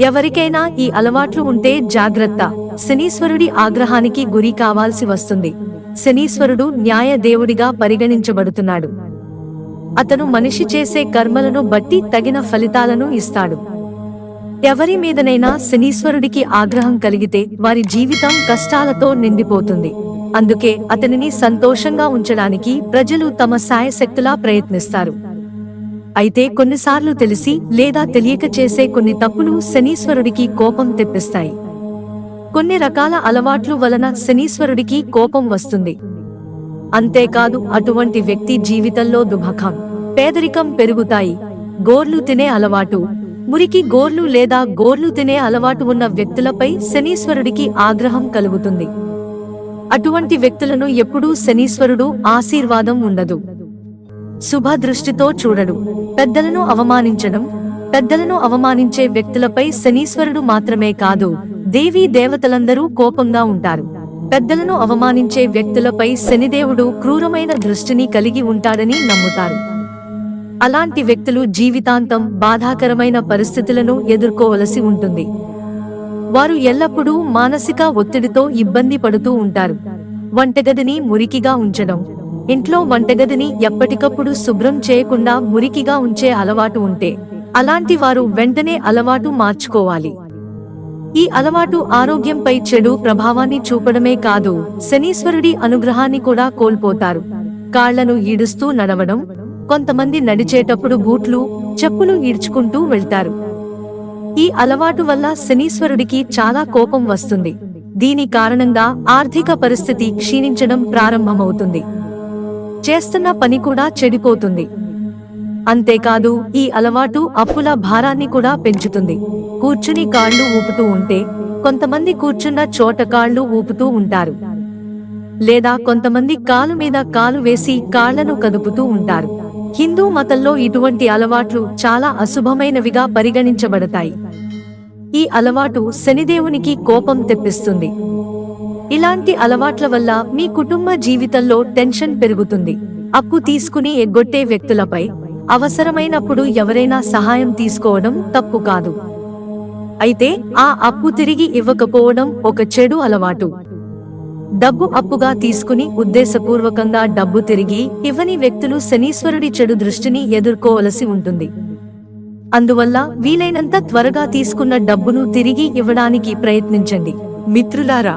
ఎవరికైనా ఈ అలవాట్లు ఉంటే జాగ్రత్త. శనీశ్వరుడి ఆగ్రహానికి గురి కావాల్సి వస్తుంది. శనీశ్వరుడు న్యాయ దేవుడిగా పరిగణించబడుతున్నాడు. అతను మనిషి చేసే కర్మలను బట్టి తగిన ఫలితాలను ఇస్తాడు. ఎవరి మీదనైనా శనీశ్వరుడికి ఆగ్రహం కలిగితే వారి జీవితం కష్టాలతో నిండిపోతుంది. అందుకే అతనిని సంతోషంగా ఉంచడానికి ప్రజలు తమ సాయశక్తులా ప్రయత్నిస్తారు. అయితే కొన్నిసార్లు తెలిసి లేదా తెలియక చేసే కొన్ని తప్పులు శనీశ్వరుడికి కోపం తెప్పిస్తాయి. కొన్ని రకాల అలవాట్లు వలన శనీశ్వరుడికి కోపం వస్తుంది. అంతేకాదు అటువంటి వ్యక్తి జీవితంలో దుఃఖం పేదరికం పెరుగుతాయి. గోర్లు తినే అలవాటు మురికి గోర్లు లేదా గోర్లు తినే అలవాటు ఉన్న వ్యక్తులపై శనీశ్వరుడికి ఆగ్రహం కలుగుతుంది. అటువంటి వ్యక్తులను ఎప్పుడూ శనీశ్వరుడు ఆశీర్వాదం ఉండదు. శుభ దృష్టితో చూడడు పెద్దలను అవమానించడం పెద్దలను అవమానించే వ్యక్తులపై శనీశ్వరుడు మాత్రమే కాదు దేవీ దేవతలందరూ కోపంగా ఉంటారు. పెద్దలను అవమానించే వ్యక్తులపై శనిదేవుడు క్రూరమైన దృష్టిని కలిగి ఉంటాడని నమ్ముతారు. అలాంటి వ్యక్తులు జీవితాంతం బాధాకరమైన పరిస్థితులను ఎదుర్కోవలసి ఉంటుంది. వారు ఎల్లప్పుడూ మానసిక ఒత్తిడితో ఇబ్బంది పడుతూ ఉంటారు. వంటగదిని మురికిగా ఉంచడం ఇంట్లో వంటగదిని ఎప్పటికప్పుడు శుభ్రం చేయకుండా మురికిగా ఉంచే అలవాటు ఉంటే అలాంటి వారు వెంటనే అలవాటు మార్చుకోవాలి. ఈ అలవాటు ఆరోగ్యంపై చెడు ప్రభావాన్ని చూపడమే కాదు శనీశ్వరుడి అనుగ్రహాన్ని కూడా కోల్పోతారు. కాళ్ళను ఈడుస్తూ నడవడం కొంతమంది నడిచేటప్పుడు బూట్లు చెప్పులు ఈడ్చుకుంటూ వెళ్తారు. ఈ అలవాటు వల్ల శనీశ్వరుడికి చాలా కోపం వస్తుంది. దీని కారణంగా ఆర్థిక పరిస్థితి క్షీణించడం ప్రారంభమవుతుంది. చేస్తున్న పని కూడా చెడిపోతుంది. అంతేకాదు ఈ అలవాటు అప్పుల భారాన్ని కూడా పెంచుతుంది. కూర్చుని కాళ్ళు ఊపుతూ ఉంటే కొంతమంది కూర్చున్న చోట కాళ్ళు ఊపుతూ ఉంటారు. లేదా కొంతమంది కాలు మీద కాలు వేసి కాళ్ళను కదుపుతూ ఉంటారు. హిందూ మతంలో ఇటువంటి అలవాట్లు చాలా అశుభమైనవిగా పరిగణించబడతాయి. ఈ అలవాటు శనిదేవునికి కోపం తెప్పిస్తుంది. ఇలాంటి అలవాట్ల వల్ల మీ కుటుంబ జీవితంలో టెన్షన్ పెరుగుతుంది. అప్పు తీసుకుని ఎగ్గొట్టే వ్యక్తులపై అవసరమైనప్పుడు ఎవరైనా సహాయం తీసుకోవడం తప్పు కాదు. అయితే ఆ అప్పు తిరిగి ఇవ్వకపోవడం ఒక చెడు అలవాటు. డబ్బు అప్పుగా తీసుకుని ఉద్దేశపూర్వకంగా డబ్బు తిరిగి ఇవ్వని వ్యక్తులు శనీశ్వరుడి చెడు దృష్టిని ఎదుర్కోవలసి ఉంటుంది. అందువల్ల వీలైనంత త్వరగా తీసుకున్న డబ్బును తిరిగి ఇవ్వడానికి ప్రయత్నించండి. మిత్రులారా